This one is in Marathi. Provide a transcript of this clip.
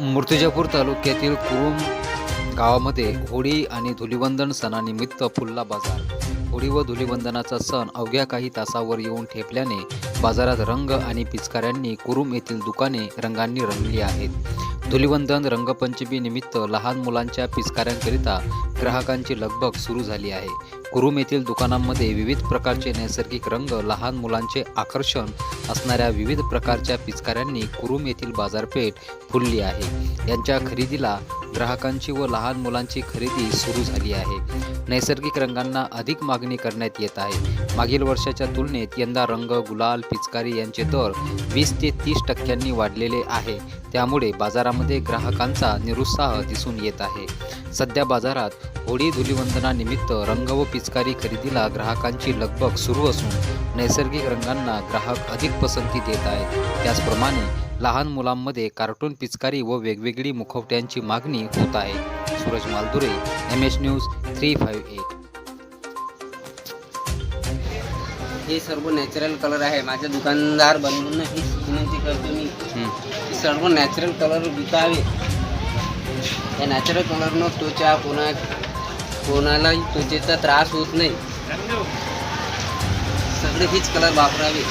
मूर्तिजापूर तालुक्यातील कुरुम गावामध्ये होळी आणि धुलिवंदन सणानिमित्त फुल्ला बाजार. होळी व धुलिवंदनाचा सण अवघ्या काही तासावर येऊन ठेपल्याने बाजारात रंग आणि पिचकाऱ्यांनी कुरुम येथील दुकाने रंगांनी रंगली आहेत. धुलिवंदन रंगपंचमी निमित्त लहान मुलांच्या पिचकाऱ्यांकरिता ग्राहकांची लगबग सुरू झाली आहे. कुरुम येथील दुकानांमध्ये विविध प्रकारचे नैसर्गिक रंग लहान मुलांचे आकर्षण असणाऱ्या विविध प्रकारच्या पिचकाऱ्यांनी कुरुम येथील बाजारपेठ फुलली आहे. यांच्या खरेदीला ग्राहकांची व लहान मुलांची खरेदी सुरू झाली आहे. नैसर्गिक रंगांना अधिक मागणी करण्यात येत आहे. मागील वर्षाच्या तुलनेत यंदा रंग गुलाल पिचकारी यांचे दर वीस ते तीस टक्क्यांनी वाढलेले आहे. त्यामुळे बाजारामध्ये ग्राहकांचा निरुत्साह दिसून येत आहे. सध्या बाजारात होळी धुलिवंदनानिमित्त रंग व पिचकारी खरेदीला ग्राहकांची लगबग सुरू असून नैसर्गिक रंगांना ग्राहक अधिक पसंती देत आहेत. त्याचप्रमाणे लहान मुलांमध्ये कार्टून पिचकारी व वेगवेगळी मुखवट्यांची मागणी होत आहे. Suraj Maldure M H news three five eight. हे सर्व नॅचरल कलर आहे. माझे दुकानदार बनवून ही विनंती करतो मी हे सर्व नॅचरल कलर विकावे. या नॅचरल कलरनं त्वचा कोणा कोणालाही त्वचेचा त्रास होत नाही. सगळे हेच कलर वापरावे.